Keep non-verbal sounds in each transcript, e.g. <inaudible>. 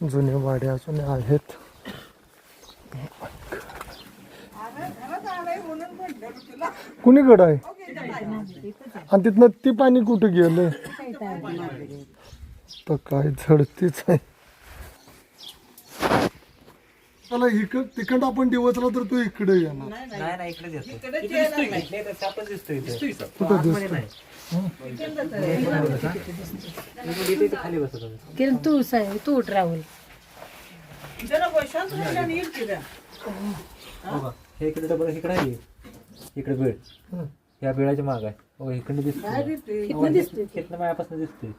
जुने वाडे अजून आहेत. कुणीकडं आहे? आणि तिथनं ती पाणी कुठं गेलं? तर काय झडतीच आहे. चला इकड तिकड आपण दिवसला तर तू इकडे येणार. इथे दिसतोय. दिसतो. किरण तू साहेब तू उठ राहुल। बघा, हे? इकडे डबल इकडे आहे. इकडे बेड. या बेडाच्या माग आहे. बघा, इकडनं दिसतोय. इथनं मायापासून दिसतोय.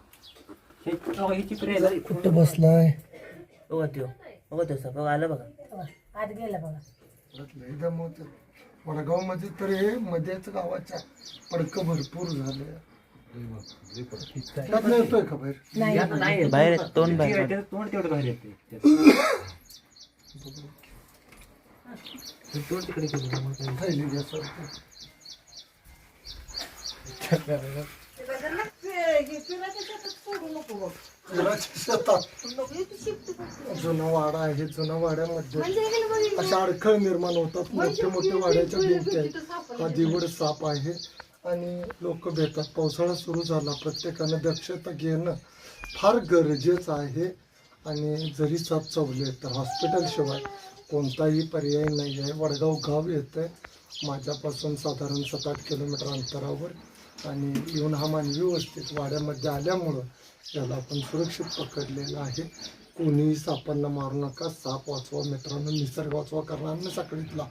हे बघा, ही चिपरी आहे ना, कुठं बसलाय? बघा त्यो बघा तसं बघा आलं बघा. आत गेला बघा. एकदम वडगावमध्ये तर हे मध्येच गावाच्या पडकं भरपूर झाले. येतोय का बाहेर यात नाही येत. बाहेर तोंड बाहेर त्याचं तोंड तेवढं बाहेर येते तोंड तिकडे थैली शेतात जुना वाडा आहे जुना वाड्यामध्ये अशा अडखळ निर्माण होतात मोठे मोठे वाड्याच्या भिंती आहेत हा दिवड साप आहे आणि लोक भेटतात. पावसाळा सुरू झाला. प्रत्येकानं दक्षता घेणं फार गरजेचं आहे. आणि जरी साप चवले तर हॉस्पिटलशिवाय कोणताही पर्याय नाही आहे वडगाव गाव येतं आहे माझ्यापासून साधारण सात आठ किलोमीटर अंतरावर. आणि येऊन हा मानवी व्यवस्थित वाड्यामध्ये आल्यामुळं याला आपण सुरक्षित पकडलेलं आहे. कोणीही सापांना मारू नका. साप वाचवा मित्रांनो निसर्ग वाचवा. कारण अन्न साखळीतला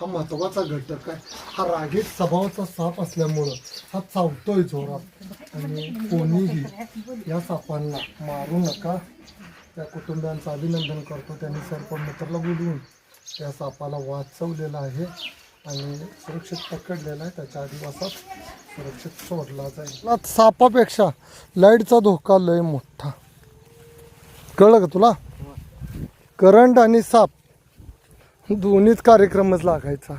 हा महत्त्वाचा घटक आहे. हा रागीट स्वभावाचा साप असल्यामुळं हा चावतोय जोरात. आणि कोणीही या सापांना मारू नका. त्या कुटुंबियांचं अभिनंदन करतो. त्यांनी सर्प मित्राला बोलवून त्या सापाला वाचवलेला आहे आणि सुरक्षित पकडलेला आहे. त्याच्या आदिवासात सुरक्षित सोडला जाईल. सापापेक्षा लाईटचा धोका लय मोठा. कळलं का तुला? करंट आणि साप दोन्हीच कार्यक्रमच लागायचा.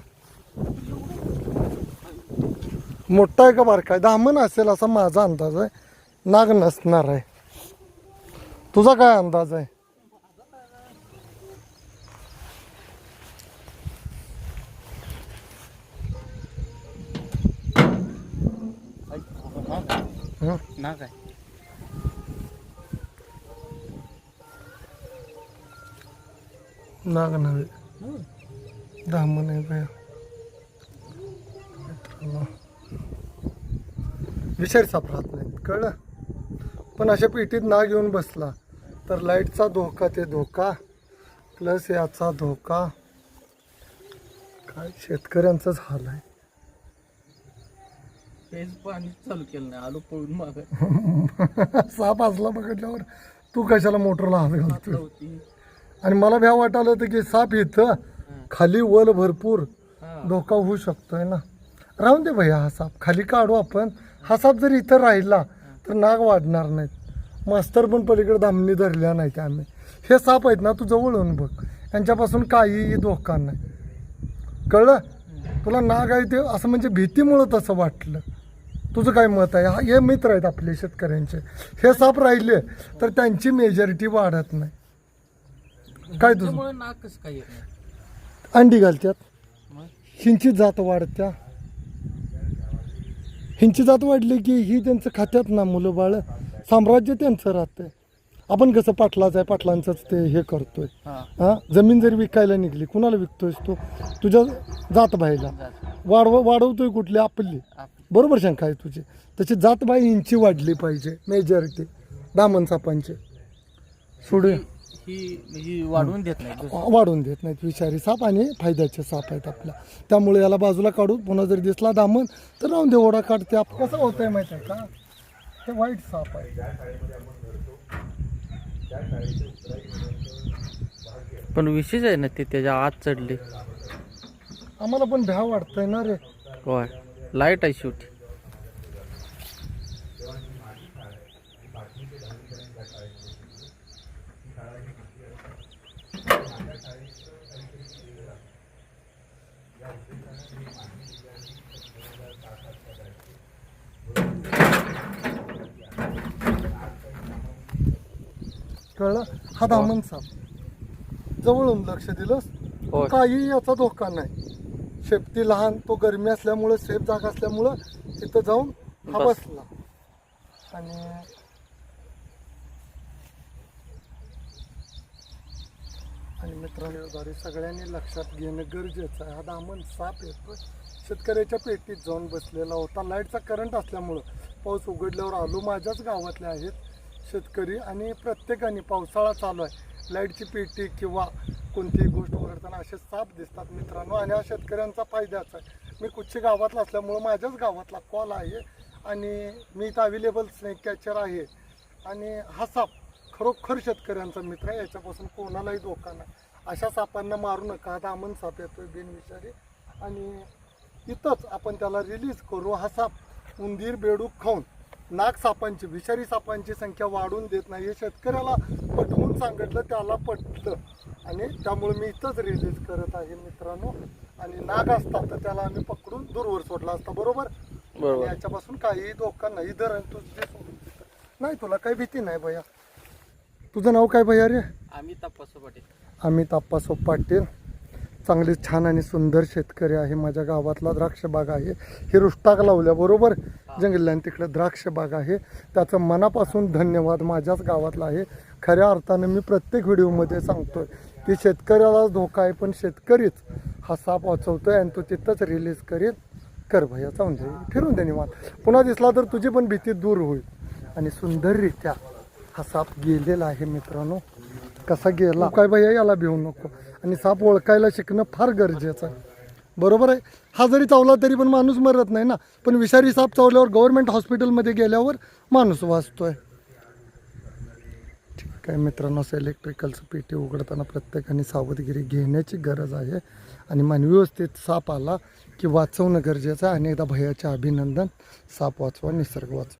मोठा आहे का बारका आहे? दामन असेल असा माझा अंदाज आहे. नाग नसणार आहे. तुझा काय अंदाज आहे? नाग नव्हे दामन आहे बाया. मित्रांनो विषारी साप राहत नाहीत कळलं? पण अशा पेटीत नाग येऊन बसला तर लाईटचा धोका ते धोका प्लस याचा धोका. काय शेतकऱ्यांचाच हाल आहे. पेज चालू केलं नाही आलो पळून माग. <laughs> साप असला बघितल्यावर तू कशाला मोटरला हात घालतो होती आणि मला भ्या वाटायला होतं की साप इथं खाली वल भरपूर धोका होऊ शकतोय ना. राहून दे भैया हा साप. खाली काढू आपण. हा साप जर इथं राहिला तर नाग वाढणार नाहीत. मास्तर पण पलीकडे धामणी धरल्या नाहीत आम्ही. हे साप आहेत ना तू जवळ येऊन बघ. यांच्यापासून काहीही धोका नाही. कळलं? तुला नाग आहे ते असं म्हणजे भीतीमुळं तसं वाटलं. तुझं काय मत आहे? हा हे मित्र आहेत आपले शेतकऱ्यांचे. हे साप राहिले तर त्यांची मेजॉरिटी वाढत नाही. काय तुझं? त्यामुळे नाक कसं काय येत नाही? अंडी घालतात मग? हिंची जात वाढत्या. हिंची जात वाढली की ही त्यांचं खात्यात ना मुलं बाळ. साम्राज्य त्यांचं राहतंय. आपण कसं पाटलाच आहे पाटलांचंच ते हे करतोय. हा. हा? जमीन जरी विकायला निघली कुणाला विकतोयस तो? तुझ्या जात बाईला. वाढव वाढवतोय कुठली? आपली. बरोबर शंका आहे तुझी. तशी जात बाई इंची वाढली पाहिजे मेजॉरिटी दामन सापांचे. सोडूया देत नाही वाढून देत नाहीत. विषारी साप आणि फायद्याचे साप आहेत आपल्या. त्यामुळे याला बाजूला काढू पुन्हा जर दिसला दामन तर राहून दे ओढा काढते आप कसं होत आहे माहिती आहे का? हे वाईट साप आहे. पण विशेष आहे ना ते त्याच्या आत चढले. आम्हाला पण भ्या वाटतंय ना रे. होय. लाइट आहे शेवटी. कळलं? हा दामन हो. साप जवळून लक्ष दिलंस? हो. काही याचा धोका नाही. शेपटी लहान तो गरमी असल्यामुळं शेप जागा असल्यामुळं तिथं जाऊन हा बसला. आणि आणि मित्रांद्वारे सगळ्यांनी लक्षात घेणं गरजेचं आहे. हा दामन साप येतो शेतकऱ्याच्या पेटीत जाऊन बसलेला होता. लाईटचा करंट असल्यामुळं पाऊस उघडल्यावर आलो माझ्याच गावातले आहेत. शेतकरी आणि प्रत्येकाने पावसाळा चालू आहे. लाईटची पेटी किंवा कोणतीही गोष्ट उघडताना असे साप दिसतात मित्रांनो आणि हा शेतकऱ्यांचा फायद्याचा आहे. मी कुठची गावातला असल्यामुळं माझ्याच गावातला कॉल आहे. आणि मी इथं अवेलेबल स्नेक कॅचर आहे. आणि हा साप खरोखर शेतकऱ्यांचा मित्र आहे याच्यापासून कोणालाही धोका नाही. अशा सापांना मारू नका दामन साप येतोय बिनविषारी. आणि इथंच आपण त्याला रिलीज करू हा साप उंदीर बेडूक खाऊन. नाग सापांची विषारी सापांची संख्या वाढून देत नाही. हे शेतकऱ्याला पटवून सांगितलं त्याला पटलं आणि त्यामुळे मी इथंच रिलीज करत आहे मित्रांनो. आणि नाग असतात तर त्याला आम्ही पकडून दूरवर सोडला असता बरोबर? याच्यापासून काही धोका नाही. इधर आणि तुझं सोडून. नाही तुला काही भीती नाही भैया. तुझं नाव काय भैया रे आम्ही तपासो पाटील. आप्पासो पाटील. चांगले छान आणि सुंदर शेतकरी आहे. माझ्या गावातला द्राक्ष बाग आहे. हे रुष्टाक लावल्या बरोबर? जंगल्यान तिकडे द्राक्ष बाग आहे. त्याचं मनापासून धन्यवाद माझ्याच गावातला आहे. खऱ्या अर्थानं मी प्रत्येक व्हिडिओमध्ये सांगतोय की शेतकऱ्याला धोका आहे पण शेतकरीच हा साप वाचवतोय आणि तो तिथंच रिलीज करेल कर भैया. जाऊन दे. फिरून दे निवांत. पुन्हा दिसला तर तुझी पण भीती दूर होईल. आणि सुंदररित्या हा साप गेलेला आहे मित्रांनो. कसा गेला? काय भैया याला भिवू नको. आणि साप ओळखायला शिकणं फार गरजेचं आहे. बरोबर आहे? हा जरी चावला तरी पण माणूस मरत नाही ना. पण विषारी साप चावल्यावर गव्हर्नमेंट हॉस्पिटलमध्ये गेल्यावर माणूस वाचतोय. ठीक आहे मित्रांनो असं इलेक्ट्रिकलचं पेटी उघडताना प्रत्येकाने सावधगिरी घेण्याची गरज आहे. आणि मानवी साप आला की वाचवणं गरजेचं आहे. अनेकदा भयाचे अभिनंदन. साप वाचवा निसर्ग वाचवा.